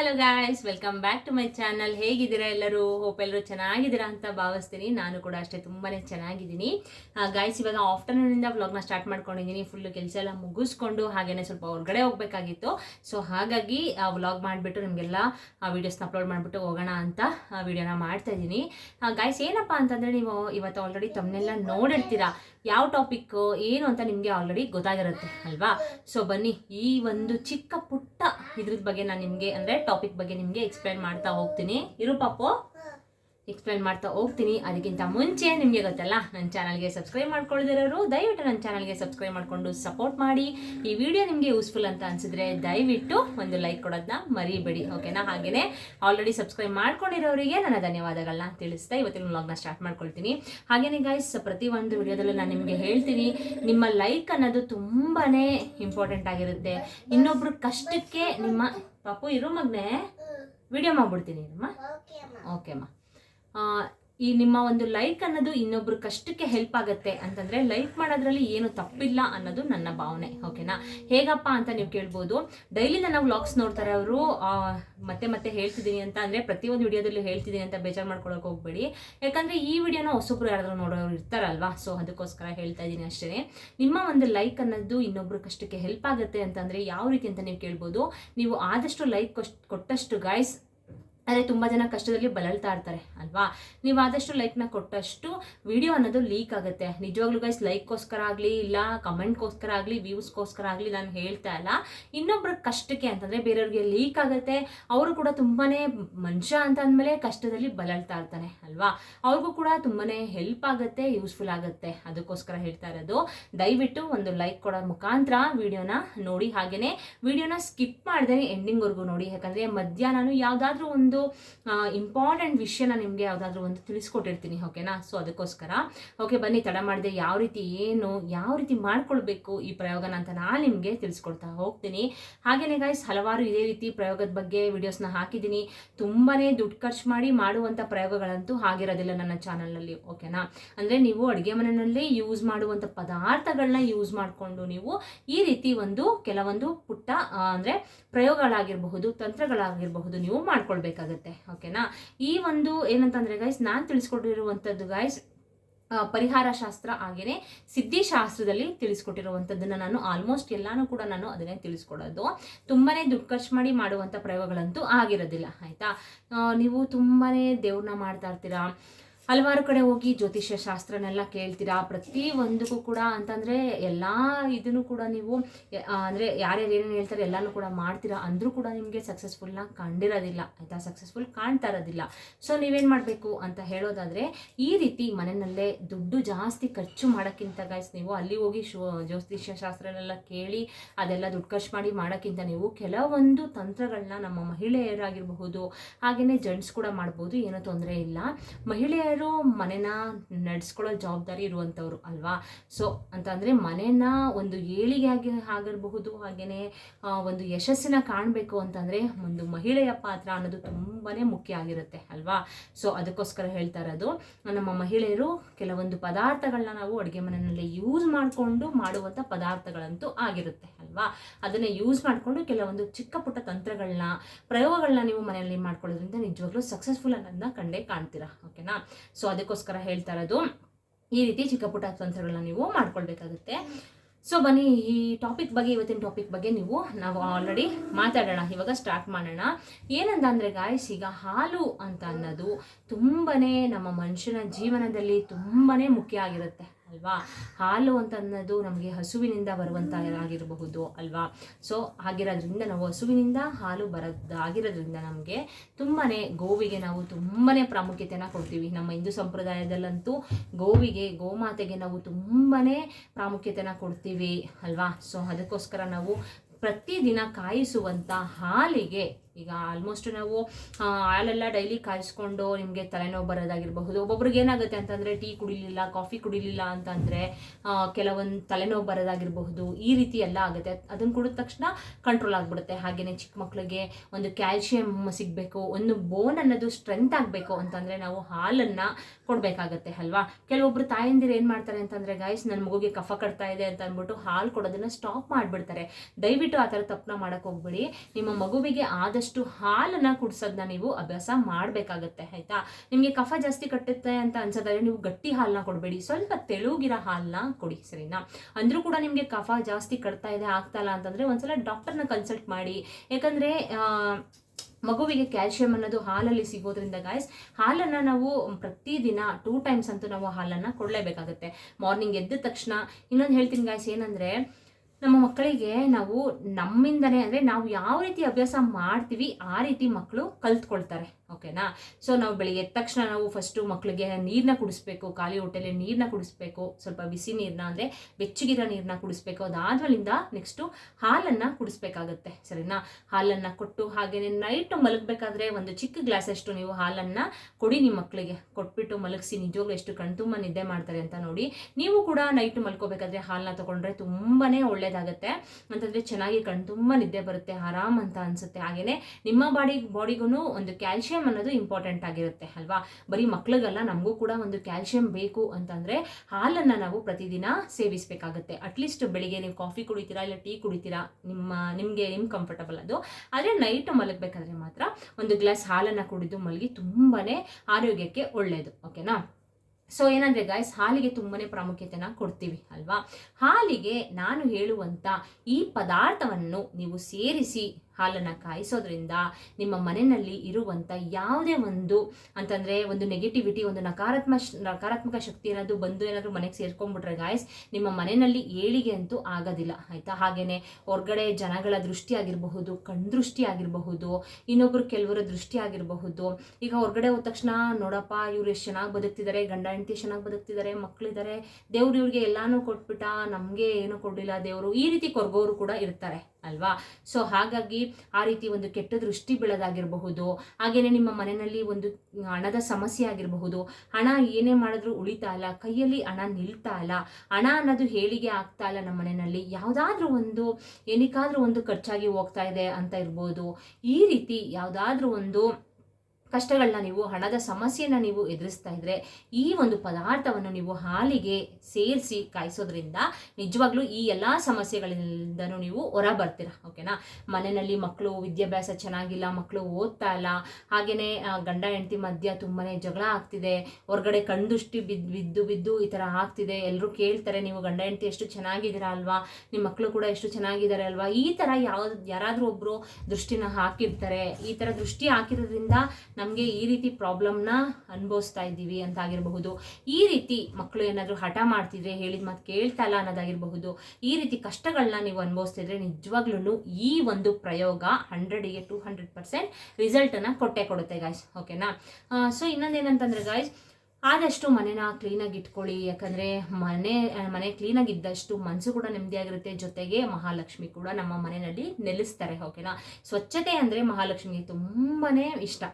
Hello guys welcome back to my channel ಹೇಗಿದ್ದೀರಾ ಎಲ್ಲರೂ? Hope ಎಲ್ಲರೂ ಚೆನ್ನಾಗಿದ್ದೀರಾ ಅಂತ ಭಾವಿಸ್ತೀನಿ. ನಾನು ಕೂಡ ಅಷ್ಟೇ ತುಂಬಾ ಚೆನ್ನಾಗಿದ್ದೀನಿ. ಗಾಯ್ಸ್ ಇವಾಗ ಆಫ್ಟರ್ನೂನಿಂದ ವ್ಲಾಗ್ನ ಸ್ಟಾರ್ಟ್ ಮಾಡ್ಕೊಂಡಿದ್ದೀನಿ. ಫುಲ್ ಕೆಲಸ ಎಲ್ಲ ಮುಗಿಸ್ಕೊಂಡು ಹಾಗೇನೆ ಸ್ವಲ್ಪ ಹೊರಗಡೆ ಹೋಗ್ಬೇಕಾಗಿತ್ತು. ಸೊ ಹಾಗಾಗಿ ವ್ಲಾಗ್ ಮಾಡಿಬಿಟ್ಟು ನಿಮಗೆಲ್ಲ ವೀಡಿಯೋಸ್ನ ಅಪ್ಲೋಡ್ ಮಾಡಿಬಿಟ್ಟು ಹೋಗೋಣ ಅಂತ ವೀಡಿಯೋನ ಮಾಡ್ತಾ ಇದ್ದೀನಿ. ಗಾಯ್ಸ್ ಏನಪ್ಪ ಅಂತಂದರೆ ನೀವು ಇವತ್ತು ಆಲ್ರೆಡಿ ತಮ್ಮನ್ನೆಲ್ಲ ನೋಡಿರ್ತೀರಾ? ಯಾವ ಟಾಪಿಕ್ಕು ಏನು ಅಂತ ನಿಮಗೆ ಆಲ್ರೆಡಿ ಗೊತ್ತಾಗಿರುತ್ತೆ, ಅಲ್ವಾ? ಸೊ ಬನ್ನಿ, ಈ ಒಂದು ಚಿಕ್ಕ ಪುಟ್ಟ ಇದ್ರದ್ ಬಗ್ಗೆ ನಾನು ನಿಮಗೆ ಅಂದರೆ ಟಾಪಿಕ್ ಬಗ್ಗೆ ನಿಮಗೆ ಎಕ್ಸ್ಪ್ಲೈನ್ ಮಾಡ್ತಾ ಹೋಗ್ತೀನಿ. ಇರು ಪಾಪು. ಎಕ್ಸ್ಪ್ಲೈನ್ ಮಾಡ್ತಾ ಹೋಗ್ತೀನಿ. ಅದಕ್ಕಿಂತ ಮುಂಚೆ ನಿಮಗೆ ಗೊತ್ತಲ್ಲ ನನ್ನ ಚಾನಲ್ಗೆ ಸಬ್ಸ್ಕ್ರೈಬ್ ಮಾಡ್ಕೊಳ್ದಿರೋರು ದಯವಿಟ್ಟು ನನ್ನ ಚಾನಲ್ಗೆ ಸಬ್ಸ್ಕ್ರೈಬ್ ಮಾಡಿಕೊಂಡು ಸಪೋರ್ಟ್ ಮಾಡಿ. ಈ ವಿಡಿಯೋ ನಿಮಗೆ ಯೂಸ್ಫುಲ್ ಅಂತ ಅನಿಸಿದ್ರೆ ದಯವಿಟ್ಟು ಒಂದು ಲೈಕ್ ಕೊಡೋದನ್ನ ಮರಿಬೇಡಿ ಓಕೆನಾ ಹಾಗೆಯೇ ಆಲ್ರೆಡಿ ಸಬ್ಸ್ಕ್ರೈಬ್ ಮಾಡ್ಕೊಂಡಿರೋರಿಗೆ ನನ್ನ ಧನ್ಯವಾದಗಳನ್ನ ತಿಳಿಸ್ತಾ ಇವತ್ತಿನ ವ್ಲಾಗ್ನ ಸ್ಟಾರ್ಟ್ ಮಾಡ್ಕೊಳ್ತೀನಿ. ಹಾಗೆಯೇ ಗೈಸ್ ಪ್ರತಿ ಒಂದು ವಿಡಿಯೋದಲ್ಲೂ ನಾನು ನಿಮಗೆ ಹೇಳ್ತೀನಿ ನಿಮ್ಮ ಲೈಕ್ ಅನ್ನೋದು ತುಂಬಾ ಇಂಪಾರ್ಟೆಂಟ್ ಆಗಿರುತ್ತೆ. ಇನ್ನೊಬ್ಬರು ಕಷ್ಟಕ್ಕೆ ನಿಮ್ಮ ಪಾಪು ಇರೋ ಮಗನೇ. ವಿಡಿಯೋ ಮಾಡ್ಬಿಡ್ತೀನಿ ಅಮ್ಮ. ಓಕೆ ಅಮ್ಮ. ಈ ನಿಮ್ಮ ಒಂದು ಲೈಕ್ ಅನ್ನೋದು ಇನ್ನೊಬ್ರು ಕಷ್ಟಕ್ಕೆ ಹೆಲ್ಪ್ ಆಗುತ್ತೆ ಅಂತಂದ್ರೆ ಲೈಕ್ ಮಾಡೋದ್ರಲ್ಲಿ ಏನು ತಪ್ಪಿಲ್ಲ ಅನ್ನೋದು ನನ್ನ ಭಾವನೆ ಓಕೆನಾ ಹೇಗಪ್ಪ ಅಂತ ನೀವು ಕೇಳ್ಬೋದು. ಡೈಲಿ ನನ್ನ ವ್ಲಾಗ್ಸ್ ನೋಡ್ತಾರೆ ಅವರು. ಮತ್ತೆ ಮತ್ತೆ ಹೇಳ್ತಿದ್ದೀನಿ ಅಂತ ಅಂದ್ರೆ ಪ್ರತಿಯೊಂದು ವಿಡಿಯೋದಲ್ಲೂ ಹೇಳ್ತಿದ್ದೀನಿ ಅಂತ ಬೇಜಾರು ಮಾಡ್ಕೊಳಕ್ ಹೋಗ್ಬೇಡಿ. ಯಾಕಂದ್ರೆ ಈ ವಿಡಿಯೋನ ಹೊಸೊಬ್ರು ಯಾರಾದ್ರೂ ನೋಡೋರು ಇರ್ತಾರಲ್ವಾ? ಸೊ ಅದಕ್ಕೋಸ್ಕರ ಹೇಳ್ತಾ ಇದ್ದೀನಿ ಅಷ್ಟೇ ನಿಮ್ಮ ಒಂದು ಲೈಕ್ ಅನ್ನೋದು ಇನ್ನೊಬ್ರು ಕಷ್ಟಕ್ಕೆ ಹೆಲ್ಪ್ ಆಗುತ್ತೆ ಅಂತಂದ್ರೆ ಯಾವ ರೀತಿ ಅಂತ ನೀವು ಕೇಳ್ಬೋದು. ನೀವು ಆದಷ್ಟು ಲೈಕ್ ಕೊಟ್ಟಷ್ಟು ಗಾಯ್ಸ್ ಆದರೆ ತುಂಬ ಜನ ಕಷ್ಟದಲ್ಲಿ ಬಳಲ್ತಾ ಇರ್ತಾರೆ, ಅಲ್ವಾ? ನೀವು ಆದಷ್ಟು ಲೈಕ್ನ ಕೊಟ್ಟಷ್ಟು ವಿಡಿಯೋ ಅನ್ನೋದು ಲೀಕ್ ಆಗುತ್ತೆ. ನಿಜವಾಗ್ಲೂ ಗೈಸ್ ಲೈಕ್ಗೋಸ್ಕರ ಆಗಲಿ ಇಲ್ಲ ಕಮೆಂಟ್ಗೋಸ್ಕರ ಆಗಲಿ ವ್ಯೂಸ್ಗೋಸ್ಕರ ಆಗಲಿ ನಾನು ಹೇಳ್ತಾ ಇಲ್ಲ. ಇನ್ನೊಬ್ಬರ ಕಷ್ಟಕ್ಕೆ ಅಂತಂದರೆ ಬೇರೆಯವ್ರಿಗೆ ಲೀಕ್ ಆಗುತ್ತೆ. ಅವರು ಕೂಡ ತುಂಬಾ ಮನುಷ್ಯ ಅಂತ ಅಂದಮೇಲೆ ಕಷ್ಟದಲ್ಲಿ ಬಳಲ್ತಾ ಇರ್ತಾನೆ ಅಲ್ವಾ? ಅವ್ರಿಗೂ ಕೂಡ ತುಂಬಾ ಹೆಲ್ಪ್ ಆಗುತ್ತೆ ಯೂಸ್ಫುಲ್ ಆಗುತ್ತೆ. ಅದಕ್ಕೋಸ್ಕರ ಹೇಳ್ತಾ ಇರೋದು. ದಯವಿಟ್ಟು ಒಂದು ಲೈಕ್ ಕೊಡೋ ಮುಖಾಂತರ ವಿಡಿಯೋನ ನೋಡಿ ಹಾಗೆಯೇ ವಿಡಿಯೋನ ಸ್ಕಿಪ್ ಮಾಡಿದೆ ಎಂಡಿಂಗ್ವರೆಗೂ ನೋಡಿ. ಯಾಕಂದರೆ ಮಧ್ಯ ನಾನು ಯಾವುದಾದ್ರೂ ಒಂದು ಇಂಪಾರ್ಟೆಂಟ್ ವಿಷಯನ ನಿಮಗೆ ಯಾವುದಾದ್ರೂ ಒಂದು ತಿಳಿಸ್ಕೊಟ್ಟಿರ್ತೀನಿ ಓಕೆನಾ ಸೊ ಅದಕ್ಕೋಸ್ಕರ ಓಕೆ ಬನ್ನಿ, ತಡ ಮಾಡಿದೆ ಯಾವ ರೀತಿ ಏನು, ಯಾವ ರೀತಿ ಮಾಡ್ಕೊಳ್ಬೇಕು ಈ ಪ್ರಯೋಗನ ಅಂತ ನಾನು ನಿಮಗೆ ತಿಳಿಸ್ಕೊಡ್ತಾ ಹೋಗ್ತೀನಿ. ಹಾಗೆಯೇ ಗಾಯ್ಸ್ ಹಲವಾರು ಇದೇ ರೀತಿ ಪ್ರಯೋಗದ ಬಗ್ಗೆ ವಿಡಿಯೋಸ್ನ ಹಾಕಿದ್ದೀನಿ. ತುಂಬಾ ದುಡ್ಡು ಖರ್ಚು ಮಾಡಿ ಮಾಡುವಂಥ ಪ್ರಯೋಗಗಳಂತೂ ಆಗಿರೋದಿಲ್ಲ ನನ್ನ ಚಾನಲ್ನಲ್ಲಿ ಓಕೆನಾ ಅಂದರೆ ನೀವು ಅಡುಗೆ ಮನೆಯಲ್ಲಿ ಯೂಸ್ ಮಾಡುವಂಥ ಪದಾರ್ಥಗಳನ್ನ ಯೂಸ್ ಮಾಡಿಕೊಂಡು ನೀವು ಈ ರೀತಿ ಒಂದು ಕೆಲವೊಂದು ಪುಟ್ಟ ಅಂದರೆ ಪ್ರಯೋಗಗಳಾಗಿರಬಹುದು, ತಂತ್ರಗಳಾಗಿರಬಹುದು ನೀವು ಮಾಡ್ಕೊಳ್ಬೇಕಾಗತ್ತೆ ಓಕೆನಾ ಈ ಒಂದು ಏನಂತಂದ್ರೆ ಗೈಸ್ ನಾನು ತಿಳಿಸ್ಕೊಟ್ಟಿರುವಂಥದ್ದು ಗೈಸ್ ಪರಿಹಾರ ಶಾಸ್ತ್ರ ಹಾಗೆಯೇ ಸಿದ್ಧಿಶಾಸ್ತ್ರದಲ್ಲಿ ತಿಳಿಸ್ಕೊಟ್ಟಿರುವಂಥದ್ದನ್ನು ನಾನು ಆಲ್ಮೋಸ್ಟ್ ಎಲ್ಲಾನು ಕೂಡ ನಾನು ಅದನ್ನೇ ತಿಳಿಸ್ಕೊಡೋದು. ತುಂಬಾ ದುಡ್ಡು ಖರ್ಚು ಮಾಡಿ ಮಾಡುವಂಥ ಪ್ರಯೋಗಗಳಂತೂ ಆಗಿರೋದಿಲ್ಲ, ಆಯಿತಾ? ನೀವು ತುಂಬಾ ದೇವ್ರನ್ನ ಮಾಡ್ತಾ ಇರ್ತೀರಾ? ಹಲವಾರು ಕಡೆ ಹೋಗಿ ಜ್ಯೋತಿಷ್ಯ ಶಾಸ್ತ್ರನೆಲ್ಲ ಕೇಳ್ತೀರಾ? ಪ್ರತಿ ಒಂದಕ್ಕೂ ಕೂಡ ಅಂತಂದರೆ ಎಲ್ಲ ಇದನ್ನು ಕೂಡ ನೀವು ಅಂದರೆ ಯಾರ್ಯಾರು ಏನೇನು ಹೇಳ್ತಾರೆ ಎಲ್ಲನೂ ಕೂಡ ಮಾಡ್ತೀರಾ ಅಂದರೂ ಕೂಡ ನಿಮಗೆ ಸಕ್ಸಸ್ಫುಲ್ನ ಕಂಡಿರೋದಿಲ್ಲ. ಆಯಿತಾ? ಸಕ್ಸಸ್ಫುಲ್ ಕಾಣ್ತಾ ಇರೋದಿಲ್ಲ. ಸೊ ನೀವೇನು ಮಾಡಬೇಕು ಅಂತ ಹೇಳೋದಾದರೆ, ಈ ರೀತಿ ಮನೆಯಲ್ಲೇ ದುಡ್ಡು ಜಾಸ್ತಿ ಖರ್ಚು ಮಾಡೋಕ್ಕಿಂತ ಗೈಸ್ ನೀವು ಅಲ್ಲಿ ಹೋಗಿ ಶೋ, ಜ್ಯೋತಿಷ್ಯ ಶಾಸ್ತ್ರನೆಲ್ಲ ಕೇಳಿ, ಅದೆಲ್ಲ ದುಡ್ಡು ಖರ್ಚು ಮಾಡಿ ಮಾಡೋಕ್ಕಿಂತ ನೀವು ಕೆಲವೊಂದು ತಂತ್ರಗಳನ್ನ ನಮ್ಮ ಮಹಿಳೆಯರಾಗಿರಬಹುದು ಹಾಗೆಯೇ ಜೆಂಟ್ಸ್ ಕೂಡ ಮಾಡ್ಬೋದು, ಏನೂ ತೊಂದರೆ ಇಲ್ಲ. ಮಹಿಳೆಯರು ಮನೆನ ನಡೆಸ್ಕೊಳ್ಳೋ ಜವಾಬ್ದಾರಿ ಇರುವಂಥವ್ರು ಅಲ್ವಾ? ಸೊ ಅಂತಂದರೆ ಮನೆನ ಒಂದು ಏಳಿಗೆ ಆಗಿ ಆಗಿರಬಹುದು ಹಾಗೆಯೇ ಒಂದು ಯಶಸ್ಸಿನ ಕಾಣಬೇಕು ಅಂತಂದರೆ ಒಂದು ಮಹಿಳೆಯ ಪಾತ್ರ ಅನ್ನೋದು ತುಂಬಾ ಮುಖ್ಯ ಆಗಿರುತ್ತೆ ಅಲ್ವಾ? ಸೊ ಅದಕ್ಕೋಸ್ಕರ ಹೇಳ್ತಾ ಇರೋದು, ನಮ್ಮ ಮಹಿಳೆಯರು ಕೆಲವೊಂದು ಪದಾರ್ಥಗಳನ್ನ ನಾವು ಅಡುಗೆ ಮನೆಯಲ್ಲಿ ಯೂಸ್ ಮಾಡಿಕೊಂಡು ಮಾಡುವಂಥ ಪದಾರ್ಥಗಳಂತೂ ಆಗಿರುತ್ತೆ ಅಲ್ವಾ? ಅದನ್ನು ಯೂಸ್ ಮಾಡಿಕೊಂಡು ಕೆಲವೊಂದು ಚಿಕ್ಕ ಪುಟ್ಟ ತಂತ್ರಗಳನ್ನ, ಪ್ರಯೋಗಗಳನ್ನ ನೀವು ಮನೆಯಲ್ಲಿ ಮಾಡ್ಕೊಳ್ಳೋದ್ರಿಂದ ನಿಜವಾಗ್ಲೂ ಸಕ್ಸಸ್ಫುಲ್ ಅನ್ನೋದನ್ನ ಕಂಡೇ ಕಾಣ್ತೀರಾ? ಓಕೆನಾ ಸೊ ಅದಕ್ಕೋಸ್ಕರ ಹೇಳ್ತಾ ಇರೋದು, ಈ ರೀತಿ ಚಿಕ್ಕ ಪುಟ್ಟ ತಂತ್ರಗಳನ್ನ ನೀವು ಮಾಡ್ಕೊಳ್ಬೇಕಾಗುತ್ತೆ. ಸೊ ಬನ್ನಿ, ಈ ಟಾಪಿಕ್ ಬಗ್ಗೆ, ಇವತ್ತಿನ ಟಾಪಿಕ್ ಬಗ್ಗೆ ನೀವು, ನಾವು ಆಲ್ರೆಡಿ ಮಾತಾಡೋಣ. ಇವಾಗ ಸ್ಟಾರ್ಟ್ ಮಾಡೋಣ. ಏನಂತ ಅಂದರೆ ಗಾಯ್ಸ್ ಈಗ ಹಾಲು ಅಂತ ಅನ್ನೋದು ತುಂಬಾ ನಮ್ಮ ಮನುಷ್ಯನ ಜೀವನದಲ್ಲಿ ತುಂಬಾ ಮುಖ್ಯ ಆಗಿರುತ್ತೆ. ಅಲ್ವಾ? ಹಾಲು ಅಂತ ಅನ್ನೋದು ನಮಗೆ ಹಸುವಿನಿಂದ ಬರುವಂತಾಗಿರಬಹುದು ಅಲ್ವಾ? ಸೊ ಆಗಿರೋದ್ರಿಂದ ನಾವು ಹಸುವಿನಿಂದ ಹಾಲು ಬರೋದಾಗಿರೋದ್ರಿಂದ ನಮಗೆ ತುಂಬಾ ಗೋವಿಗೆ ನಾವು ತುಂಬಾ ಪ್ರಾಮುಖ್ಯತೆನ ಕೊಡ್ತೀವಿ. ನಮ್ಮ ಹಿಂದೂ ಸಂಪ್ರದಾಯದಲ್ಲಂತೂ ಗೋವಿಗೆ, ಗೋಮಾತೆಗೆ ನಾವು ತುಂಬಾ ಪ್ರಾಮುಖ್ಯತೆಯನ್ನು ಕೊಡ್ತೀವಿ ಅಲ್ವಾ? ಸೊ ಅದಕ್ಕೋಸ್ಕರ ನಾವು ಪ್ರತಿದಿನ ಕಾಯಿಸುವಂಥ ಹಾಲಿಗೆ ಈಗ ಆಲ್ಮೋಸ್ಟ್ ನಾವು ಹಾಲೆಲ್ಲ ಡೈಲಿ ಕಾಯಿಸ್ಕೊಂಡು ನಿಮಗೆ ತಲೆನೋವು ಬರೋದಾಗಿರಬಹುದು. ಒಬ್ಬೊಬ್ರಿಗೆ ಏನಾಗುತ್ತೆ ಅಂತಂದರೆ ಟೀ ಕುಡಿಲಿಲ್ಲ ಕಾಫಿ ಕುಡಿಲಿಲ್ಲ ಅಂತಂದರೆ ಕೆಲವೊಂದು ತಲೆನೋವು ಬರೋದಾಗಿರಬಹುದು. ಈ ರೀತಿ ಎಲ್ಲ ಆಗುತ್ತೆ. ಅದನ್ನು ಕುಡಿದ ತಕ್ಷಣ ಕಂಟ್ರೋಲ್ ಆಗಿಬಿಡುತ್ತೆ. ಹಾಗೆಯೇ ಚಿಕ್ಕ ಮಕ್ಕಳಿಗೆ ಒಂದು ಕ್ಯಾಲ್ಶಿಯಂ ಸಿಗಬೇಕು, ಒಂದು ಬೋನ್ ಅನ್ನೋದು ಸ್ಟ್ರೆಂತ್ ಆಗಬೇಕು ಅಂತಂದರೆ ನಾವು ಹಾಲನ್ನು ಕೊಡಬೇಕಾಗತ್ತೆ, ಅಲ್ವಾ? ಕೆಲವೊಬ್ಬರು ತಾಯಂದಿರು ಏನು ಮಾಡ್ತಾರೆ ಅಂತಂದರೆ ಗಾಯ್ಸ್ ನನ್ನ ಮಗುಗೆ ಕಫ ಕಟ್ತಾ ಇದೆ ಅಂತ ಅಂದ್ಬಿಟ್ಟು ಹಾಲು ಕೊಡೋದನ್ನು ಸ್ಟಾಪ್ ಮಾಡಿಬಿಡ್ತಾರೆ. ದಯವಿಟ್ಟು ಆ ಥರ ತಪ್ಪನ್ನ ಮಾಡೋಕ್ಕೆ ಹೋಗ್ಬೇಡಿ. ನಿಮ್ಮ ಮಗುವಿಗೆ ಆದಷ್ಟು ಆದಷ್ಟು ಹಾಲನ್ನು ಕುಡಿಸೋದನ್ನ ನೀವು ಅಭ್ಯಾಸ ಮಾಡಬೇಕಾಗತ್ತೆ, ಆಯಿತಾ? ನಿಮಗೆ ಕಫ ಜಾಸ್ತಿ ಕಟ್ಟುತ್ತೆ ಅಂತ ಅನ್ಸೋದಾದ್ರೆ ನೀವು ಗಟ್ಟಿ ಹಾಲನ್ನ ಕೊಡಬೇಡಿ. ಸ್ವಲ್ಪ ತೆಳುಗಿರೋ ಹಾಲನ್ನ ಕೊಡಿ, ಸರಿನಾ? ಅಂದರೂ ಕೂಡ ನಿಮಗೆ ಕಫ ಜಾಸ್ತಿ ಕಟ್ತಾ ಇದೆ, ಆಗ್ತಾ ಇಲ್ಲ ಅಂತಂದರೆ ಒಂದ್ಸಲ ಡಾಕ್ಟರ್ನ ಕನ್ಸಲ್ಟ್ ಮಾಡಿ. ಯಾಕಂದರೆ ಮಗುವಿಗೆ ಕ್ಯಾಲ್ಶಿಯಂ ಅನ್ನೋದು ಹಾಲಲ್ಲಿ ಸಿಗೋದ್ರಿಂದ ಗಾಯ್ಸ್ ಹಾಲನ್ನು ನಾವು ಪ್ರತಿದಿನ ಟೂ ಟೈಮ್ಸ್ ಅಂತೂ ನಾವು ಹಾಲನ್ನು ಕೊಡಲೇಬೇಕಾಗುತ್ತೆ. ಮಾರ್ನಿಂಗ್ ಎದ್ದ ತಕ್ಷಣ ಇನ್ನೊಂದು ಹೇಳ್ತೀನಿ ಗಾಯ್ಸ್ ಏನಂದರೆ ನಮ್ಮ ಮಕ್ಕಳಿಗೆ ನಾವು ನಮ್ಮಿಂದನೇ ಅಂದರೆ ನಾವು ಯಾವ ರೀತಿ ಅಭ್ಯಾಸ ಮಾಡ್ತೀವಿ ಆ ರೀತಿ ಮಕ್ಕಳು ಕಲ್ತ್ಕೊಳ್ತಾರೆ. ಓಕೆನಾ ಸೊ ನಾವು ಬೆಳಿಗ್ಗೆ ಎದ್ದ ತಕ್ಷಣ ನಾವು ಫಸ್ಟು ಮಕ್ಕಳಿಗೆ ನೀರನ್ನ ಕುಡಿಸ್ಬೇಕು, ಖಾಲಿ ಹೊಟ್ಟೆಲಿ ನೀರನ್ನ ಕುಡಿಸ್ಬೇಕು, ಸ್ವಲ್ಪ ಬಿಸಿ ನೀರನ್ನ ಅಂದರೆ ಬೆಚ್ಚಗಿರೋ ನೀರನ್ನ ಕುಡಿಸ್ಬೇಕು, ಅದಾದ್ಮೇಲಿಂದ ನೆಕ್ಸ್ಟು ಹಾಲನ್ನು ಕುಡಿಸ್ಬೇಕಾಗತ್ತೆ, ಸರಿನಾ? ಹಾಲನ್ನು ಕೊಟ್ಟು ಹಾಗೆಯೇ ನೈಟು ಮಲಗಬೇಕಾದ್ರೆ ಒಂದು ಚಿಕ್ಕ ಗ್ಲಾಸಷ್ಟು ನೀವು ಹಾಲನ್ನು ಕೊಡಿ ನಿಮ್ಮ ಮಕ್ಕಳಿಗೆ ಕೊಟ್ಬಿಟ್ಟು ಮಲಗಿಸಿ, ನಿಜವಾಗ್ಲೂ ಎಷ್ಟು ಕಣ್ತುಂಬ ನಿದ್ದೆ ಮಾಡ್ತಾರೆ ಅಂತ ನೋಡಿ. ನೀವು ಕೂಡ ನೈಟ್ ಮಲ್ಕೋಬೇಕಾದ್ರೆ ಹಾಲನ್ನ ತೊಗೊಂಡ್ರೆ ತುಂಬಾ ಒಳ್ಳೇದಾಗುತ್ತೆ. ಅಂತಂದರೆ ಚೆನ್ನಾಗಿ ಕಣ್ತುಂಬ ನಿದ್ದೆ ಬರುತ್ತೆ, ಆರಾಮ್ ಅಂತ ಅನಿಸುತ್ತೆ. ಹಾಗೆಯೇ ನಿಮ್ಮ ಬಾಡಿ ಬಾಡಿಗೂ ಒಂದು ಕ್ಯಾಲ್ಶಿಯಂ ಅನ್ನೋದು ಇಂಪಾರ್ಟೆಂಟ್ ಆಗಿರುತ್ತೆ, ಅಲ್ವಾ? ಬರೀ ಮಕ್ಳಿಗಲ್ಲ, ನಮಗೂ ಕೂಡ ಒಂದು ಕ್ಯಾಲ್ಶಿಯಂ ಬೇಕು ಅಂತಂದರೆ ಹಾಲನ್ನು ನಾವು ಪ್ರತಿದಿನ ಸೇವಿಸಬೇಕಾಗುತ್ತೆ. ಅಟ್ಲೀಸ್ಟ್ ಬೆಳಿಗ್ಗೆ ನೀವು ಕಾಫಿ ಕುಡಿತೀರಾ ಇಲ್ಲ ಟೀ ಕುಡಿತೀರಾ, ನಿಮ್ಮ, ನಿಮಗೆ ನಿಮ್ಮ ಕಂಫರ್ಟಬಲ್ ಅದು. ಆದರೆ ನೈಟ್ ಮಲಗಬೇಕಾದ್ರೆ ಮಾತ್ರ ಒಂದು ಗ್ಲಾಸ್ ಹಾಲನ್ನು ಕುಡಿದು ಮಲಗಿ ತುಂಬಾ ಆರೋಗ್ಯಕ್ಕೆ ಒಳ್ಳೆಯದು ಓಕೆನಾ ಸೊ ಏನಂದರೆ ಗಾಯ್ಸ್ ಹಾಲಿಗೆ ತುಂಬಾ ಪ್ರಾಮುಖ್ಯತೆನ ಕೊಡ್ತೀವಿ, ಅಲ್ವಾ? ಹಾಲಿಗೆ ನಾನು ಹೇಳುವಂಥ ಈ ಪದಾರ್ಥವನ್ನು ನೀವು ಸೇರಿಸಿ ಹಾಲನ್ನು ಕಾಯಿಸೋದ್ರಿಂದ ನಿಮ್ಮ ಮನೆಯಲ್ಲಿ ಇರುವಂಥ ಯಾವುದೇ ಒಂದು ಅಂತಂದರೆ ಒಂದು ನೆಗೆಟಿವಿಟಿ ಒಂದು ನಕಾರಾತ್ಮಕ ನಕಾರಾತ್ಮಕ ಶಕ್ತಿ ಏನಾದರೂ ಬಂದು ಏನಾದರೂ ಮನೆಗೆ ಸೇರ್ಕೊಂಡ್ಬಿಟ್ರೆ ಗಾಯ್ಸ್ ನಿಮ್ಮ ಮನೆಯಲ್ಲಿ ಏಳಿಗೆ ಅಂತೂ ಆಗೋದಿಲ್ಲ, ಆಯಿತಾ? ಹಾಗೆಯೇ ಹೊರಗಡೆ ಜನಗಳ ದೃಷ್ಟಿ ಆಗಿರಬಹುದು ಕಣ್ದೃಷ್ಟಿ ಆಗಿರಬಹುದು ಇನ್ನೊಬ್ಬರು ಕೆಲವರ ದೃಷ್ಟಿ ಆಗಿರಬಹುದು. ಈಗ ಹೊರಗಡೆ ಹೋದ ತಕ್ಷಣ ನೋಡಪ್ಪ, ಇವ್ರು ಎಷ್ಟು ಚೆನ್ನಾಗಿ ಬದುಕ್ತಿದ್ದಾರೆ ಗಂಡ ಹೆಂಡತಿ ಚೆನ್ನಾಗಿ ಬದುಕ್ತಿದ್ದಾರೆ ಮಕ್ಕಳಿದ್ದಾರೆ ದೇವ್ರು ಇವ್ರಿಗೆ ಎಲ್ಲಾನು ಕೊಟ್ಬಿಟ್ಟ, ನಮಗೆ ಏನು ಕೊಡಲಿಲ್ಲ ದೇವರು. ಈ ರೀತಿ ಕೊರಗೋರು ಕೂಡ ಇರ್ತಾರೆ. ಅಲ್ವಾ? ಸೊ ಹಾಗಾಗಿ ಆ ರೀತಿ ಒಂದು ಕೆಟ್ಟ ದೃಷ್ಟಿ ಬೀಳೋದಾಗಿರಬಹುದು. ಹಾಗೆಯೇ ನಿಮ್ಮ ಮನೆಯಲ್ಲಿ ಒಂದು ಹಣದ ಸಮಸ್ಯೆ ಆಗಿರಬಹುದು. ಹಣ ಏನೇ ಮಾಡಿದ್ರೂ ಉಳಿತಾ ಇಲ್ಲ, ಕೈಯಲ್ಲಿ ಹಣ ನಿಲ್ತಾ ಇಲ್ಲ. ಹಣ ಅನ್ನೋದು ಹೇಳಿಗೆ ಆಗ್ತಾ ಇಲ್ಲ ನಮ್ಮ ಮನೆಯಲ್ಲಿ. ಯಾವುದಾದ್ರೂ ಒಂದು, ಏನಕ್ಕಾದ್ರೂ ಒಂದು ಖರ್ಚಾಗಿ ಹೋಗ್ತಾ ಇದೆ ಅಂತ ಇರ್ಬೋದು. ಈ ರೀತಿ ಯಾವುದಾದ್ರೂ ಒಂದು ಕಷ್ಟಗಳನ್ನ ನೀವು, ಹಣದ ಸಮಸ್ಯೆನ ನೀವು ಎದುರಿಸ್ತಾ ಇದ್ರೆ, ಈ ಒಂದು ಪದಾರ್ಥವನ್ನು ನೀವು ಹಾಲಿಗೆ ಸೇರಿಸಿ ಕಾಯಿಸೋದ್ರಿಂದ ನಿಜವಾಗ್ಲೂ ಈ ಎಲ್ಲ ಸಮಸ್ಯೆಗಳಿಂದನೂ ನೀವು ಹೊರ ಬರ್ತೀರಾ ಓಕೆನಾ ಮನೆಯಲ್ಲಿ ಮಕ್ಕಳು ವಿದ್ಯಾಭ್ಯಾಸ ಚೆನ್ನಾಗಿಲ್ಲ ಮಕ್ಕಳು ಓದ್ತಾ ಇಲ್ಲ ಹಾಗೆಯೇ ಗಂಡ, ಹೆಂಡತಿ ಮಧ್ಯ ತುಂಬಾ ಜಗಳ ಆಗ್ತಿದೆ, ಹೊರಗಡೆ ಕಣ್ದುಷ್ಟಿ ಬಿದ್ದು ಬಿದ್ದು ಬಿದ್ದು ಈ ಥರ ಆಗ್ತಿದೆ ಎಲ್ಲರೂ ಕೇಳ್ತಾರೆ, ನೀವು ಗಂಡ, ಹೆಂಡತಿ ಎಷ್ಟು ಚೆನ್ನಾಗಿದ್ದೀರಾ ಅಲ್ವಾ? ನಿಮ್ಮ ಮಕ್ಕಳು ಕೂಡ ಎಷ್ಟು ಚೆನ್ನಾಗಿದ್ದಾರೆ ಅಲ್ವಾ? ಈ ಥರ ಯಾವ ಯಾರಾದರೂ ಒಬ್ಬರು ದೃಷ್ಟಿನ ಹಾಕಿರ್ತಾರೆ, ಈ ಥರ ದೃಷ್ಟಿ ಹಾಕಿರೋದ್ರಿಂದ ನಮಗೆ ಈ ರೀತಿ ಪ್ರಾಬ್ಲಮ್ನ ಅನುಭವಿಸ್ತಾ ಇದ್ದೀವಿ ಅಂತ ಆಗಿರಬಹುದು ಈ ರೀತಿ ಮಕ್ಕಳು ಏನಾದರೂ ಹಠ ಮಾಡ್ತಿದ್ರೆ, ಹೇಳಿದ ಮಾತು ಕೇಳ್ತಾ ಇಲ್ಲ ಅನ್ನೋದಾಗಿರಬಹುದು. ಈ ರೀತಿ ಕಷ್ಟಗಳನ್ನ ನೀವು ಅನುಭವಿಸ್ತಿದ್ರೆ ನಿಜವಾಗ್ಲೂ ಈ ಒಂದು ಪ್ರಯೋಗ ಹಂಡ್ರೆಡ್ಗೆ ಟು ಹಂಡ್ರೆಡ್ ಪರ್ಸೆಂಟ್ ರಿಸಲ್ಟನ್ನು ಕೊಟ್ಟೆ ಕೊಡುತ್ತೆ ಗಾಯ್ಸ್ ಓಕೆನಾ ಸೊ ಇನ್ನೊಂದೇನಂತಂದ್ರೆ ಗಾಯ್ಸ್ ಆದಷ್ಟು ಮನೆನ ಕ್ಲೀನಾಗಿ ಇಟ್ಕೊಳ್ಳಿ. ಯಾಕಂದರೆ ಮನೆ ಮನೆ ಕ್ಲೀನಾಗಿ ಇದ್ದಷ್ಟು ಮನಸ್ಸು ಕೂಡ ನೆಮ್ಮದಿಯಾಗಿರುತ್ತೆ. ಜೊತೆಗೆ ಮಹಾಲಕ್ಷ್ಮಿ ಕೂಡ ನಮ್ಮ ಮನೆಯಲ್ಲಿ ನೆಲೆಸ್ತಾರೆ. ಓಕೆನಾ ಸ್ವಚ್ಛತೆ ಅಂದರೆ ಮಹಾಲಕ್ಷ್ಮಿಗೆ ತುಂಬಾ ಇಷ್ಟ.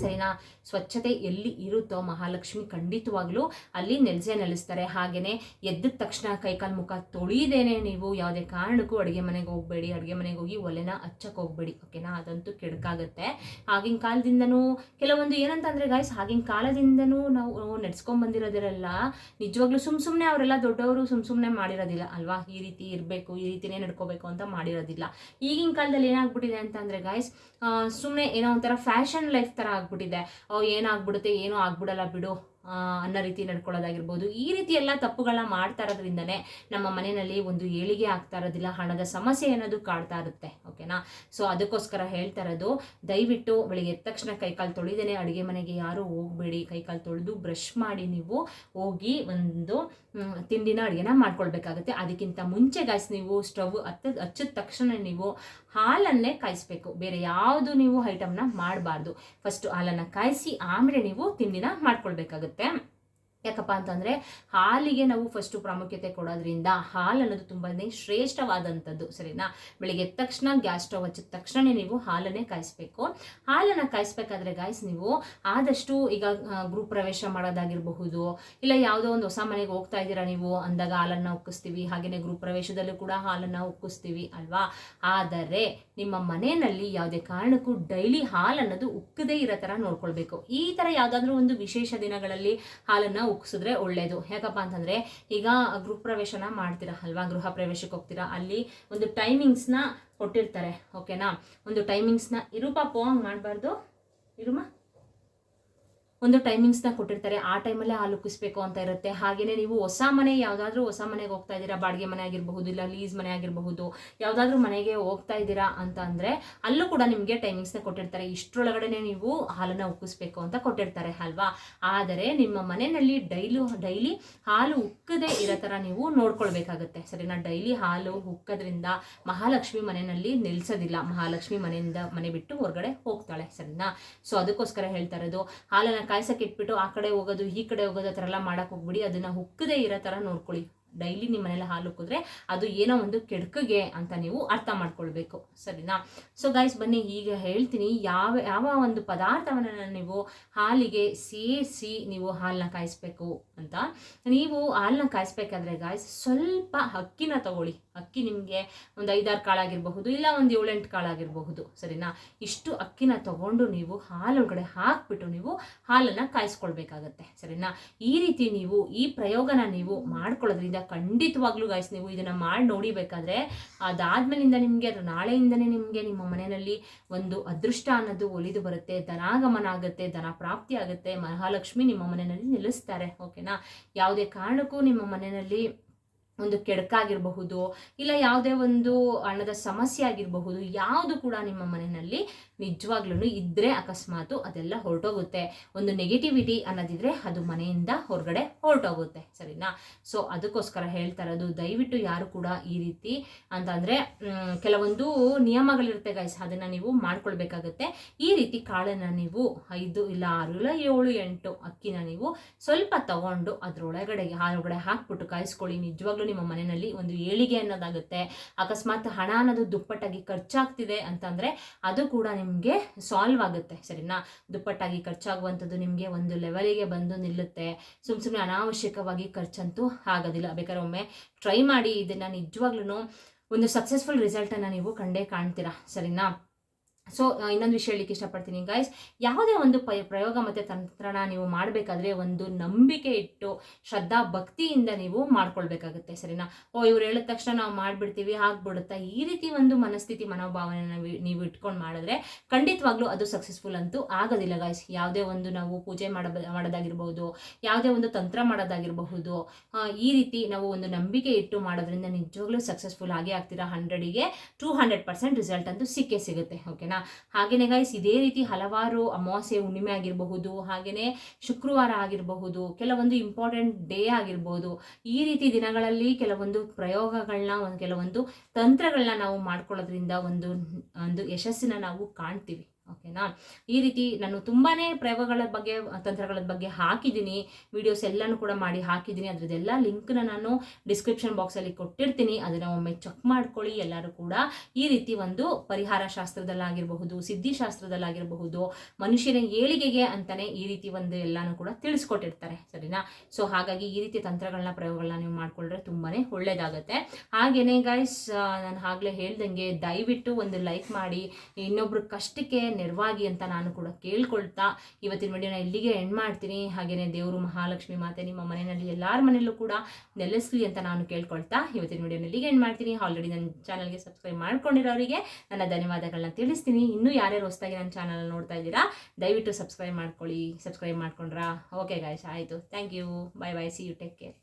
ಸರಿನಾ ಸ್ವಚ್ಛತೆ ಎಲ್ಲಿ ಇರುತ್ತೋ ಮಹಾಲಕ್ಷ್ಮಿ ಖಂಡಿತವಾಗ್ಲೂ ಅಲ್ಲಿ ನೆಲೆಸೆ ನೆಲೆಸ್ತಾರೆ. ಹಾಗೆಯೇ ಎದ್ದ ತಕ್ಷಣ ಕೈಕಾಲು ಮುಖ ತೊಳಿದೇನೆ ನೀವು ಯಾವುದೇ ಕಾರಣಕ್ಕೂ ಅಡುಗೆ ಮನೆಗೆ ಹೋಗಬೇಡಿ, ಅಡುಗೆ ಮನೆಗೆ ಹೋಗಿ ಒಲೆನ ಹಚ್ಚಕ್ಕೆ ಹೋಗಬೇಡಿ. ಓಕೆನಾ? ಅದಂತೂ ಕೆಡಕಾಗುತ್ತೆ. ಆಗಿನ ಕಾಲದಿಂದನೂ ಕೆಲವೊಂದು ಏನಂತಂದರೆ ಗಾಯ್ಸ್ ಆಗಿನ ಕಾಲದಿಂದನೂ ನಾವು ನಡ್ಸ್ಕೊಂಡ್ ಬಂದಿರೋದಿರಲ್ಲ, ನಿಜವಾಗ್ಲೂ ಸುಮ್ಮ ಸುಮ್ಮನೆ ಅವರೆಲ್ಲ ದೊಡ್ಡವರು ಸುಮ್ಮ ಸುಮ್ಮನೆ ಮಾಡಿರೋದಿಲ್ಲ ಅಲ್ವಾ? ಈ ರೀತಿ ಇರಬೇಕು, ಈ ರೀತಿನೇ ನಡ್ಕೋಬೇಕು ಅಂತ ಮಾಡಿರೋದಿಲ್ಲ. ಈಗಿನ ಕಾಲದಲ್ಲಿ ಏನಾಗ್ಬಿಟ್ಟಿದೆ ಅಂತಂದರೆ ಗಾಯ್ಸ್ ಸುಮ್ಮನೆ ಏನೋ ಒಂಥರ ಫ್ಯಾಷನ್ ಲೈಫ್ ಥರ ಆಗ್ಬಿಟ್ಟಿದೆ. ಏನಾಗ್ಬಿಡುತ್ತೆ ಏನೂ ಆಗ್ಬಿಡಲ್ಲ ಬಿಡು. ಅನ್ನೋ ರೀತಿ ನಡ್ಕೊಳ್ಳೋದಾಗಿರ್ಬೋದು. ಈ ರೀತಿ ಎಲ್ಲ ತಪ್ಪುಗಳನ್ನ ಮಾಡ್ತಾ ಇರೋದ್ರಿಂದನೇ ನಮ್ಮ ಮನೆಯಲ್ಲಿ ಒಂದು ಏಳಿಗೆ ಆಗ್ತಾ ಇರೋದಿಲ್ಲ, ಹಣದ ಸಮಸ್ಯೆ ಅನ್ನೋದು ಕಾಡ್ತಾ ಇರುತ್ತೆ ಓಕೆನಾ ಸೊ ಅದಕ್ಕೋಸ್ಕರ ಹೇಳ್ತಾ ಇರೋದು, ದಯವಿಟ್ಟು ಬೆಳಿಗ್ಗೆ ಎದ್ದ ತಕ್ಷಣ ಕೈಕಾಲು ತೊಳಿದೇನೆ ಅಡುಗೆ ಮನೆಗೆ ಯಾರೂ ಹೋಗಬೇಡಿ. ಕೈಕಾಲು ತೊಳೆದು ಬ್ರಷ್ ಮಾಡಿ ನೀವು ಹೋಗಿ ಒಂದು ತಿಂಡಿನ ಅಡುಗೆನ ಮಾಡ್ಕೊಳ್ಬೇಕಾಗುತ್ತೆ. ಅದಕ್ಕಿಂತ ಮುಂಚೆ ಗಾಯ್ಸ್ ನೀವು ಸ್ಟವ್ ಹತ್ತ, ಹಚ್ಚಿದ ತಕ್ಷಣ ನೀವು ಹಾಲನ್ನೇ ಕಾಯಿಸ್ಬೇಕು. ಬೇರೆ ಯಾವುದು ನೀವು ಐಟಮ್ನ ಮಾಡಬಾರ್ದು. ಫಸ್ಟ್ ಹಾಲನ್ನು ಕಾಯಿಸಿ, ಆಮೇಲೆ ನೀವು ತಿಂಡಿನ ಮಾಡ್ಕೊಳ್ಬೇಕಾಗುತ್ತೆ. them. ಯಾಕಪ್ಪ ಅಂತಂದರೆ ಹಾಲಿಗೆ ನಾವು ಫಸ್ಟು ಪ್ರಾಮುಖ್ಯತೆ ಕೊಡೋದ್ರಿಂದ ಹಾಲು ಅನ್ನೋದು ತುಂಬಾ ಶ್ರೇಷ್ಠವಾದಂಥದ್ದು, ಸರಿನಾ? ಬೆಳಿಗ್ಗೆ ಎದ್ದ ತಕ್ಷಣ ಗ್ಯಾಸ್ ಸ್ಟವ್ ಹಚ್ಚಿದ ತಕ್ಷಣ ನೀವು ಹಾಲನ್ನೇ ಕಾಯಿಸ್ಬೇಕು. ಹಾಲನ್ನು ಕಾಯಿಸ್ಬೇಕಾದ್ರೆ ಗಾಯ್ಸ್ ನೀವು ಆದಷ್ಟು ಈಗ ಗ್ರೂಪ್ ಪ್ರವೇಶ ಮಾಡೋದಾಗಿರಬಹುದು, ಇಲ್ಲ ಯಾವುದೋ ಒಂದು ಹೊಸ ಮನೆಗೆ ಹೋಗ್ತಾ ಇದ್ದೀರಾ ನೀವು, ಅಂದಾಗ ಹಾಲನ್ನು ಉಕ್ಕಿಸ್ತೀವಿ ಹಾಗೆಯೇ ಗ್ರೂಪ್ ಪ್ರವೇಶದಲ್ಲೂ ಕೂಡ ಹಾಲನ್ನು ಉಕ್ಕಿಸ್ತೀವಿ, ಅಲ್ವಾ? ಆದರೆ ನಿಮ್ಮ ಮನೆಯಲ್ಲಿ ಯಾವುದೇ ಕಾರಣಕ್ಕೂ ಡೈಲಿ ಹಾಲು ಅನ್ನೋದು ಉಕ್ಕದೇ ಇರೋ ಥರ ನೋಡ್ಕೊಳ್ಬೇಕು. ಈ ಥರ ಯಾವುದಾದ್ರೂ ಒಂದು ವಿಶೇಷ ದಿನಗಳಲ್ಲಿ ಹಾಲನ್ನು ಉಕ್ಸಿದ್ರೆ ಒಳ್ಳೇದು. ಯಾಕಪ್ಪ ಅಂತಂದರೆ ಈಗ ಗೃಹ ಪ್ರವೇಶನ ಮಾಡ್ತೀರಾ ಅಲ್ವಾ? ಗೃಹ ಪ್ರವೇಶಕ್ಕೆ ಹೋಗ್ತೀರಾ? ಅಲ್ಲಿ ಒಂದು ಟೈಮಿಂಗ್ಸ್ನ ಕೊಟ್ಟಿರ್ತಾರೆ. ಓಕೆನಾ ಒಂದು ಟೈಮಿಂಗ್ಸ್ನ ಇರು ಪೋ ಹಂಗೆ ಮಾಡಬಾರ್ದು. ಇರುಮ? ಒಂದು ಟೈಮಿಂಗ್ಸ್ನ ಕೊಟ್ಟಿರ್ತಾರೆ. ಆ ಟೈಮಲ್ಲೇ ಹಾಲು ಉಕ್ಕಿಸ್ಬೇಕು ಅಂತ ಇರುತ್ತೆ. ಹಾಗೆಯೇ ನೀವು ಹೊಸ ಮನೆ, ಯಾವುದಾದ್ರೂ ಹೊಸ ಮನೆಗೆ ಹೋಗ್ತಾ ಇದ್ದೀರಾ, ಬಾಡಿಗೆ ಮನೆ ಆಗಿರಬಹುದು, ಇಲ್ಲ ಲೀಸ್ ಮನೆ ಆಗಿರಬಹುದು, ಯಾವುದಾದ್ರೂ ಮನೆಗೆ ಹೋಗ್ತಾ ಇದ್ದೀರಾ ಅಂತ ಅಂದರೆ ಅಲ್ಲೂ ಕೂಡ ನಿಮಗೆ ಟೈಮಿಂಗ್ಸ್ನ ಕೊಟ್ಟಿರ್ತಾರೆ. ಇಷ್ಟರೊಳಗಡೆ ನೀವು ಹಾಲನ್ನು ಉಕ್ಕಿಸ್ಬೇಕು ಅಂತ ಕೊಟ್ಟಿರ್ತಾರೆ ಅಲ್ವಾ? ಆದರೆ ನಿಮ್ಮ ಮನೆಯಲ್ಲಿ ಡೈಲಿ ಡೈಲಿ ಹಾಲು ಉಕ್ಕದೇ ಇರೋ ಥರ ನೀವು ನೋಡ್ಕೊಳ್ಬೇಕಾಗುತ್ತೆ. ಸರಿನಾ? ಡೈಲಿ ಹಾಲು ಉಕ್ಕೋದ್ರಿಂದ ಮಹಾಲಕ್ಷ್ಮಿ ಮನೆಯಲ್ಲಿ ನಿಲ್ಸೋದಿಲ್ಲ. ಮಹಾಲಕ್ಷ್ಮಿ ಮನೆಯಿಂದ ಮನೆ ಬಿಟ್ಟು ಹೊರಗಡೆ ಹೋಗ್ತಾಳೆ. ಸರಿನಾ? ಸೊ ಅದಕ್ಕೋಸ್ಕರ ಹೇಳ್ತಾ ಇರೋದು, ಹಾಲನ್ನು ಕಾಯ್ಸಕ್ಕೆ ಇಟ್ಬಿಟ್ಟು ಆ ಕಡೆ ಹೋಗೋದು, ಈ ಕಡೆ ಹೋಗೋದು ಆ ಥರ ಎಲ್ಲ ಮಾಡೋಕೆ ಹೋಗ್ಬಿಡಿ. ಅದನ್ನು ಹುಕ್ಕದೇ ಇರೋ ಥರ ನೋಡ್ಕೊಳ್ಳಿ. ಡೈಲಿ ನಿಮ್ಮ ಮನೇಲಿ ಹಾಲು ಹುಕ್ಕಿದ್ರೆ ಅದು ಏನೋ ಒಂದು ಕೆಡ್ಕಗೆ ಅಂತ ನೀವು ಅರ್ಥ ಮಾಡ್ಕೊಳ್ಬೇಕು. ಸರಿನಾ? ಸೊ ಗಾಯ್ಸ್ ಬನ್ನಿ, ಈಗ ಹೇಳ್ತೀನಿ, ಯಾವ ಯಾವ ಒಂದು ಪದಾರ್ಥವನ್ನು ನೀವು ಹಾಲಿಗೆ ಸೇರಿಸಿ ನೀವು ಹಾಲನ್ನ ಕಾಯಿಸ್ಬೇಕು ಅಂತ. ನೀವು ಹಾಲನ್ನ ಕಾಯಿಸ್ಬೇಕಾದ್ರೆ ಗಾಯ್ಸ್ ಸ್ವಲ್ಪ ಅಕ್ಕಿನ ತಗೊಳ್ಳಿ. ಅಕ್ಕಿ ನಿಮಗೆ ಒಂದು ಐದಾರು ಕಾಳಾಗಿರಬಹುದು ಇಲ್ಲ ಒಂದು ಏಳೆಂಟು ಕಾಳಾಗಿರಬಹುದು, ಸರಿನಾ? ಇಷ್ಟು ಅಕ್ಕಿನ ತಗೊಂಡು ನೀವು ಹಾಲೊಳಗಡೆ ಹಾಕ್ಬಿಟ್ಟು ನೀವು ಹಾಲನ್ನು ಕಾಯಿಸ್ಕೊಳ್ಬೇಕಾಗತ್ತೆ, ಸರಿನಾ? ಈ ರೀತಿ ನೀವು ಈ ಪ್ರಯೋಗನ ನೀವು ಮಾಡ್ಕೊಳ್ಳೋದ್ರಿಂದ ಖಂಡಿತವಾಗ್ಲೂ ಗಾಯ್ಸ್ ನೀವು ಇದನ್ನು ಮಾಡಿ ನೋಡಿಬೇಕಾದ್ರೆ ಅದಾದ್ಮೇಲಿಂದ ನಿಮಗೆ ಅದು ನಾಳೆಯಿಂದನೇ ನಿಮಗೆ ನಿಮ್ಮ ಮನೆಯಲ್ಲಿ ಒಂದು ಅದೃಷ್ಟ ಅನ್ನೋದು ಒಲಿದು ಬರುತ್ತೆ, ಧನಾಗಮನ ಆಗುತ್ತೆ, ಧನ ಪ್ರಾಪ್ತಿ ಆಗುತ್ತೆ, ಮಹಾಲಕ್ಷ್ಮಿ ನಿಮ್ಮ ಮನೆಯಲ್ಲಿ ನಿಲ್ಲಿಸ್ತಾರೆ, ಓಕೆನಾ? ಯಾವುದೇ ಕಾರಣಕ್ಕೂ ನಿಮ್ಮ ಮನೆಯಲ್ಲಿ ಒಂದು ಕೆಡಕಾಗಿರಬಹುದು ಇಲ್ಲ ಯಾವುದೇ ಒಂದು ಹಣದ ಸಮಸ್ಯೆ ಆಗಿರಬಹುದು ಯಾವುದು ಕೂಡ ನಿಮ್ಮ ಮನೆಯಲ್ಲಿ ನಿಜವಾಗ್ಲೂ ಇದ್ದರೆ ಅಕಸ್ಮಾತ್ ಅದೆಲ್ಲ ಹೊರಟೋಗುತ್ತೆ. ಒಂದು ನೆಗೆಟಿವಿಟಿ ಅನ್ನೋದಿದ್ರೆ ಅದು ಮನೆಯಿಂದ ಹೊರಗಡೆ ಹೊರಟೋಗುತ್ತೆ, ಸರಿನಾ? ಸೊ ಅದಕ್ಕೋಸ್ಕರ ಹೇಳ್ತಾ ಇರೋದು, ದಯವಿಟ್ಟು ಯಾರು ಕೂಡ ಈ ರೀತಿ ಅಂತಂದರೆ ಕೆಲವೊಂದು ನಿಯಮಗಳಿರುತ್ತೆ ಗೈಸ್ ಅದನ್ನು ನೀವು ಮಾಡ್ಕೊಳ್ಬೇಕಾಗುತ್ತೆ. ಈ ರೀತಿ ಕಾಳನ್ನು ನೀವು ಐದು ಇಲ್ಲ ಆರು ಇಲ್ಲ ಏಳು ಎಂಟು ಅಕ್ಕಿನ ನೀವು ಸ್ವಲ್ಪ ತಗೊಂಡು ಅದರೊಳಗಡೆ, ಹಾಲೊಳಗಡೆ ಹಾಕ್ಬಿಟ್ಟು ಕಾಯಿಸ್ಕೊಳ್ಳಿ. ನಿಜವಾಗ್ಲೂ ನಿಮ್ಮ ಮನೆಯಲ್ಲಿ ಒಂದು ಏಳಿಗೆ ಅನ್ನೋದಾಗುತ್ತೆ. ಅಕಸ್ಮಾತ್ ಹಣ ಅನ್ನೋದು ದುಪ್ಪಟ್ಟಾಗಿ ಖರ್ಚಾಗ್ತಿದೆ ಅಂತಂದರೆ ಅದು ಕೂಡ ನಿಮಗೆ ಸಾಲ್ವ್ ಆಗುತ್ತೆ, ಸರಿನಾ? ದುಪ್ಪಟ್ಟಾಗಿ ಖರ್ಚಾಗುವಂಥದ್ದು ನಿಮಗೆ ಒಂದು ಲೆವೆಲಿಗೆ ಬಂದು ನಿಲ್ಲುತ್ತೆ. ಸುಮ್ಮ ಸುಮ್ಮನೆ ಅನಾವಶ್ಯಕವಾಗಿ ಖರ್ಚಂತೂ ಆಗೋದಿಲ್ಲ. ಬೇಕಾದ್ರೆ ಒಮ್ಮೆ ಟ್ರೈ ಮಾಡಿ ಇದನ್ನು ನಿಜವಾಗ್ಲೂ ಒಂದು ಸಕ್ಸಸ್ಫುಲ್ ರಿಸಲ್ಟನ್ನು ನೀವು ಕಂಡೇ ಕಾಣ್ತೀರಾ, ಸರಿನಾ? ಸೊ ಇನ್ನೊಂದು ವಿಷಯ ಹೇಳಲಿಕ್ಕೆ ಇಷ್ಟಪಡ್ತೀನಿ ಗೈಸ್ ಯಾವುದೇ ಒಂದು ಪ ಪ್ರಯೋಗ ಮತ್ತು ತಂತ್ರನ ನೀವು ಮಾಡಬೇಕಾದ್ರೆ ಒಂದು ನಂಬಿಕೆ ಇಟ್ಟು ಶ್ರದ್ಧಾ ಭಕ್ತಿಯಿಂದ ನೀವು ಮಾಡ್ಕೊಳ್ಬೇಕಾಗುತ್ತೆ, ಸರಿನಾ? ಓ, ಇವ್ರು ಹೇಳಿದ ತಕ್ಷಣ ನಾವು ಮಾಡಿಬಿಡ್ತೀವಿ, ಆಗ್ಬಿಡುತ್ತಾ? ಈ ರೀತಿ ಒಂದು ಮನಸ್ಥಿತಿ ಮನೋಭಾವನೆ ನೀವು ಇಟ್ಕೊಂಡು ಮಾಡಿದ್ರೆ ಖಂಡಿತವಾಗ್ಲೂ ಅದು ಸಕ್ಸಸ್ಫುಲ್ ಅಂತೂ ಆಗೋದಿಲ್ಲ ಗೈಸ್ ಯಾವುದೇ ಒಂದು ನಾವು ಪೂಜೆ ಮಾಡಬ, ಮಾಡೋದಾಗಿರ್ಬೋದು, ಯಾವುದೇ ಒಂದು ತಂತ್ರ ಮಾಡೋದಾಗಿರಬಹುದು ಈ ರೀತಿ ನಾವು ಒಂದು ನಂಬಿಕೆ ಇಟ್ಟು ಮಾಡೋದ್ರಿಂದ ನಿಜವಾಗ್ಲೂ ಸಕ್ಸಸ್ಫುಲ್ ಆಗೇ ಆಗ್ತೀರಾ? ಹಂಡ್ರೆಡಿಗೆ ಟೂ ಹಂಡ್ರೆಡ್ ಪರ್ಸೆಂಟ್ ರಿಸಲ್ಟ್ ಅಂತೂ ಸಿಕ್ಕೇ ಸಿಗುತ್ತೆ ಓಕೆನಾ ಹಾಗೆಯೇ ಗೈಸ್ ಇದೇ ರೀತಿ ಹಲವಾರು ಅಮಾವಾಸ್ಯೆ ಹುಣ್ಣಿಮೆ ಆಗಿರಬಹುದು ಹಾಗೆಯೇ ಶುಕ್ರವಾರ ಆಗಿರಬಹುದು, ಕೆಲವೊಂದು ಇಂಪಾರ್ಟೆಂಟ್ ಡೇ ಆಗಿರ್ಬೋದು ಈ ರೀತಿ ದಿನಗಳಲ್ಲಿ ಕೆಲವೊಂದು ಪ್ರಯೋಗಗಳನ್ನ ಒಂದು ಕೆಲವೊಂದು ತಂತ್ರಗಳನ್ನ ನಾವು ಮಾಡ್ಕೊಳ್ಳೋದ್ರಿಂದ ಒಂದು ಒಂದು ಯಶಸ್ಸಿನ ನಾವು ಕಾಣ್ತೀವಿ. ಓಕೆನಾ? ಈ ರೀತಿ ನಾನು ತುಂಬಾ ಪ್ರಯೋಗಗಳ ಬಗ್ಗೆ, ತಂತ್ರಗಳ ಬಗ್ಗೆ ಹಾಕಿದ್ದೀನಿ. ವಿಡಿಯೋಸ್ ಎಲ್ಲನೂ ಕೂಡ ಮಾಡಿ ಹಾಕಿದ್ದೀನಿ. ಅದರದ್ದೆಲ್ಲ ಲಿಂಕ್ನ ನಾನು ಡಿಸ್ಕ್ರಿಪ್ಷನ್ ಬಾಕ್ಸಲ್ಲಿ ಕೊಟ್ಟಿರ್ತೀನಿ. ಅದನ್ನು ಒಮ್ಮೆ ಚೆಕ್ ಮಾಡ್ಕೊಳ್ಳಿ. ಎಲ್ಲರೂ ಕೂಡ ಈ ರೀತಿ ಒಂದು ಪರಿಹಾರ ಶಾಸ್ತ್ರದಲ್ಲಾಗಿರಬಹುದು ಸಿದ್ಧಿಶಾಸ್ತ್ರದಲ್ಲಾಗಿರಬಹುದು, ಮನುಷ್ಯನ ಏಳಿಗೆಗೆ ಅಂತಲೇ ಈ ರೀತಿ ಒಂದು ಎಲ್ಲನೂ ಕೂಡ ತಿಳಿಸ್ಕೊಟ್ಟಿರ್ತಾರೆ. ಸರಿನಾ? ಸೊ ಹಾಗಾಗಿ ಈ ರೀತಿ ತಂತ್ರಗಳನ್ನ, ಪ್ರಯೋಗಗಳನ್ನ ನೀವು ಮಾಡಿಕೊಂಡ್ರೆ ತುಂಬಾ ಒಳ್ಳೇದಾಗುತ್ತೆ. ಹಾಗೆಯೇ ಗೈಸ್ ನಾನು ಆಗಲೇ ಹೇಳ್ದಂಗೆ ದಯವಿಟ್ಟು ಒಂದು ಲೈಕ್ ಮಾಡಿ. ಇನ್ನೊಬ್ರ ಕಷ್ಟಕ್ಕೆ ನೆರವಾಗಿ ಅಂತ ನಾನು ಕೂಡ ಕೇಳ್ಕೊಳ್ತಾ ಇವತ್ತಿನ ವಿಡಿಯೋನ ಇಲ್ಲಿಗೆ ಎಂಡ್ ಮಾಡ್ತೀನಿ. ಹಾಗೆಯೇ ದೇವರು ಮಹಾಲಕ್ಷ್ಮಿ ಮಾತೆ ನಿಮ್ಮ ಮನೆಯಲ್ಲಿ ಎಲ್ಲರ ಮನೆಯಲ್ಲೂ ಕೂಡ ನೆಲೆಸಲಿ ಅಂತ ನಾನು ಕೇಳ್ಕೊಳ್ತಾ ಇವತ್ತಿನ ವಿಡಿಯೋನ ಇಲ್ಲಿಗೆ ಎಂಡ್ ಮಾಡ್ತೀನಿ. ಆಲ್ರೆಡಿ ನನ್ನ ಚಾನಲ್ಗೆ ಸಬ್ಸ್ಕ್ರೈಬ್ ಮಾಡ್ಕೊಂಡಿರೋರಿಗೆ ನನ್ನ ಧನ್ಯವಾದಗಳನ್ನ ತಿಳಿಸ್ತೀನಿ. ಇನ್ನೂ ಯಾರ್ಯಾರು ಹೊಸದಾಗಿ ನನ್ನ ಚಾನಲ್ ನೋಡ್ತಾ ಇದ್ದೀರಾ, ದಯವಿಟ್ಟು ಸಬ್ಸ್ಕ್ರೈಬ್ ಮಾಡ್ಕೊಳ್ಳಿ. ಸಬ್ಸ್ಕ್ರೈಬ್ ಮಾಡ್ಕೊಂಡ್ರಾ? ಓಕೆ ಗಾಯ್ಸ್ ಆಯಿತು. Thank you bye bye see you take care